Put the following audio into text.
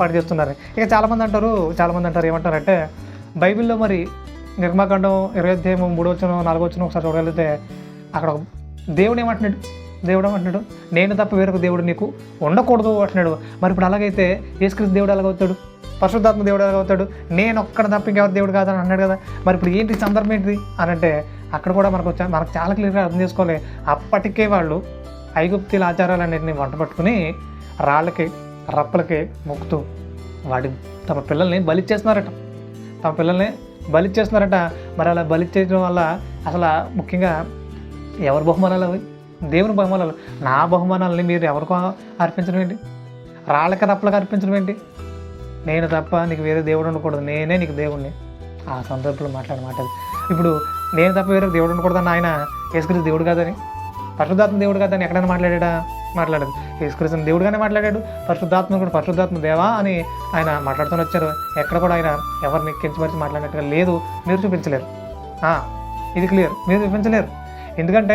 పాటు చేస్తున్నారు. ఇక చాలామంది అంటారు చాలామంది అంటారు ఏమంటారంటే బైబిల్లో మరి నిర్మాకాండం ఇరవై అధ్యాయం మూడో వచ్చిన నాలుగో వచ్చిన ఒకసారి చూడగలిగితే అక్కడ దేవుడు ఏమంటున్నాడు? దేవుడు ఏమంటున్నాడు? నేను తప్ప వేరొక దేవుడు నీకు ఉండకూడదు అంటున్నాడు. మరి ఇప్పుడు అలాగైతే యేసుక్రీస్తు దేవుడు ఎలాగవుతాడు పరిశుద్ధాత్మ దేవుడు ఎలాగవుతాడు నేను ఒక్కడ తప్ప ఇంకెవరు దేవుడు కాదని అన్నాడు కదా. మరి ఇప్పుడు ఏంటి సందర్భం ఏంటిది అని అంటే అక్కడ కూడా మనకు వచ్చా మనకు చాలా క్లియర్గా అర్థం చేసుకోవాలి. అప్పటికే వాళ్ళు ఐగుప్తీల ఆచారాలన్నింటినీ వంట పట్టుకుని రాళ్ళకి రప్పలకి మొక్కుతూ వాడి తమ పిల్లల్ని బలిచ్చేస్తున్నారట తమ పిల్లల్ని బలిచ్చేస్తున్నారట మరి అలా బలిచ్చేయడం వల్ల అసలు ముఖ్యంగా ఎవరి బహుమానాలు అవి? దేవుని బహుమానాలు. నా బహుమానాలని మీరు ఎవరికో అర్పించడం ఏంటి? రాళ్ళకి రప్పలకు అర్పించడం ఏంటి? నేను తప్ప నీకు వేరే దేవుడు ఉండకూడదు. నేనే నీకు దేవుణ్ణి. ఆ సందర్భంలో మాట్లాడే మాట ఇప్పుడు నేను తప్ప వేరే దేవుడు ఉండకూడదని ఆయన యేసుక్రీస్తు దేవుడు కాదని పరిశుద్ధాత్మ దేవుడు కాదని ఎక్కడైనా మాట్లాడా మాట్లాడదు. యేసుక్రీస్తు దేవుడుగానే మాట్లాడాడు. పరిశుద్ధాత్మ కూడా పరిశుద్ధాత్మ దేవా అని ఆయన మాట్లాడుతూ వచ్చారు. ఎక్కడ కూడా ఆయన ఎవరిని కించపరిచి మాట్లాడినట్టుగా లేదు. మీరు చూపించలేరు. ఆ, ఇది క్లియర్ మీరు చూపించలేరు. ఎందుకంటే